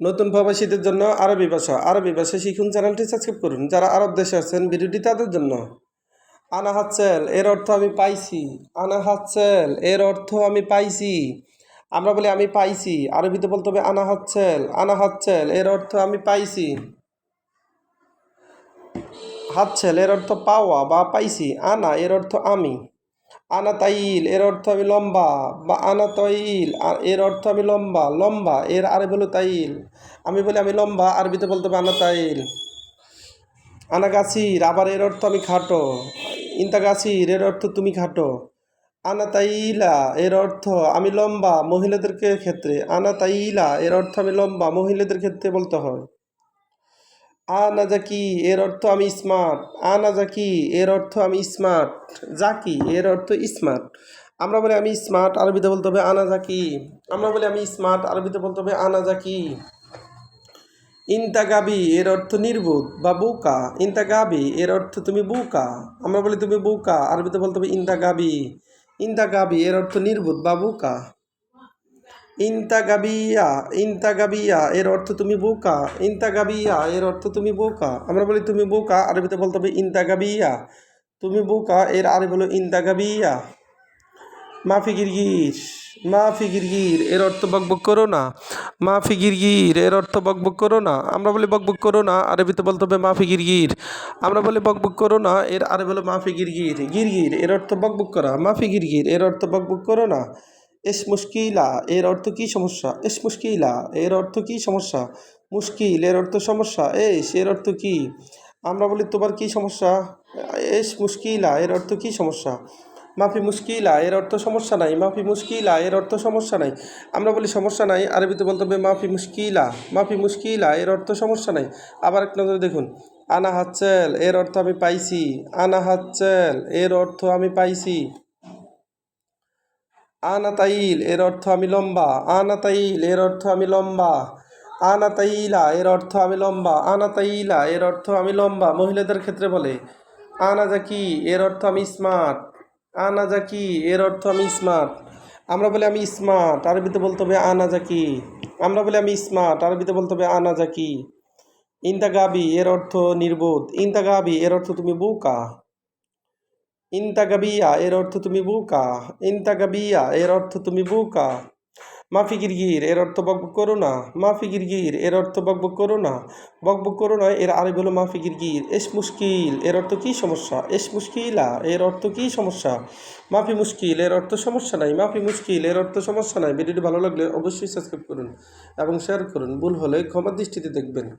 নতুন প্রবাসীদের জন্য আরবি ভাষা আরবি ভাষা শিখুন চ্যানেলটি সাবস্ক্রাইব করুন। যারা আরব দেশে আছেন, ভিডিওটি তাদের জন্য। আনা হাতছেল এর অর্থ আমি পাইছি। আনা হাতছেল এর অর্থ আমি পাইছি। আমরা বলি আমি পাইছি, আরবিতে বলতে হবে আনা হাতছেল আনা হাতছেল এর অর্থ আমি পাইছি। হাতছেল এর অর্থ পাওয়া বা পাইছি। আনা, এর অর্থ আমি। আনা তাইল এর অর্থ আমি লম্বা, বা আনা তৈল এর অর্থ আমি লম্বা লম্বা, এর আরে বলো তাইল। আমি বলি আমি লম্বা, আরবিতে বলতে হবে আনা তাইল আনা গাছির আবার এর অর্থ আমি খাটো। ইন্তা গাছির এর অর্থ তুমি খাটো। আনা তাইলা এর অর্থ আমি লম্বা, মহিলাদেরকে ক্ষেত্রে। আনা তাইলা এর অর্থ আমি লম্বা, মহিলাদের ক্ষেত্রে বলতে হয়। আনা জাকি, এর অর্থ আমি স্মার্ট আনা জাকি, এর অর্থ আমি স্মার্ট জাকি, এর অর্থ স্মার্ট আমরা বলি আমি স্মার্ট আরবিতে বলতে হবে আনা জাকি। আমরা বলি আমি স্মার্ট আরবিতে বলতে হবে আনা জাকি। ইন্তা গাবি এর অর্থ নির্বোধ বা বুকা। ইন্তা গাবি এর অর্থ তুমি বুকা। আমরা বলি তুমি বুকা, আরবিতে বলতে হবে ইন্তা গাবি ইন্তা গাবি এর অর্থ নির্বোধ বা বুকা। ইন্তা গাবিয়া ইন্তা গাবিয়া এর অর্থ তুমি বোকা ইন্তা গাবিয়া এর অর্থ তুমি বোকা। আমরা বলি তুমি বোকা, আরবিতে বলতে হবে ইন্তা গাবিয়া তুমি বোকা এর আরবি হলো ইন্তা গাবিয়া মাফি গিরগির মাফি গিরগির এর অর্থ বকবক করো না। মাফি গিরগির এর অর্থ বকবক করো না। আমরা বলি বকবক করো না, আরবিতে বলতে হবে মাফি গিরগির। আমরা বলি বকবক করো না, এর আরবি হলো মাফি গিরগির। গিরগির এর অর্থ বকবক করা। মাফি গিরগির এর অর্থ বকবক করো না। এস মুশকিলা এর অর্থ কি সমস্যা এস মুশকিলা এর অর্থ কি সমস্যা মুশকিল এর অর্থ সমস্যা এস এর অর্থ কি আমরা বলি তোমার কি সমস্যা এস মুশকিলা এর অর্থ কি সমস্যা মাফি মুশকিলা এর অর্থ সমস্যা নাই মাফি মুশকিলা এর অর্থ সমস্যা নাই আমরা বলি সমস্যা নাই আরবিতে বলতে হবে মাফি মুশকিলা মাফি মুশকিলা এর অর্থ সমস্যা নাই আবার এক নজরে দেখুন আনা হাতচেল এর অর্থ আমি পাইছি আনা হাতচেল এর অর্থ আমি পাইছি আনা তাইল এর অর্থ আমি লম্বা। আনা তাইল এর অর্থ আমি লম্বা। আনা তাইলা এর অর্থ আমি লম্বা। আনা তাইলা এর অর্থ আমি লম্বা, মহিলাদের ক্ষেত্রে বলে। আনা জাকি এর অর্থ আমি স্মার্ট। আনা জাকি এর অর্থ আমি স্মার্ট। আমরা বলি আমি স্মার্ট, আরবিতে বলতে হবে আনা জাকি আমরা বলি আমি স্মার্ট, আরবিতে বলতে হবে আনা জাকি ইন্তা এর অর্থ নির্বোধ। ইন্তা গাবি এর অর্থ তুমি বোকা। ইন্তা গাবিয়া এর অর্থ তুমি বুকা। ইন্তা গাবিয়া এর অর্থ তুমি বুকা। মাফি গিরগির, এর অর্থ বকবক করো না। মাফি গিরগির, এর অর্থ বকবক করো না। বকবক করো না, এর আরেক হলো মাফি গিরগির। এস মুশকিল, এর অর্থ কী সমস্যা? এস মুশকিলা, এর অর্থ কী সমস্যা? মাফি মুশকিল, এর অর্থ সমস্যা নাই। মাফি মুশকিল, এর অর্থ সমস্যা নাই। ভিডিওটি ভালো লাগলে অবশ্যই সাবস্ক্রাইব করুন এবং শেয়ার করুন। ভুল হলে ক্ষমার দৃষ্টিতে দেখবেন।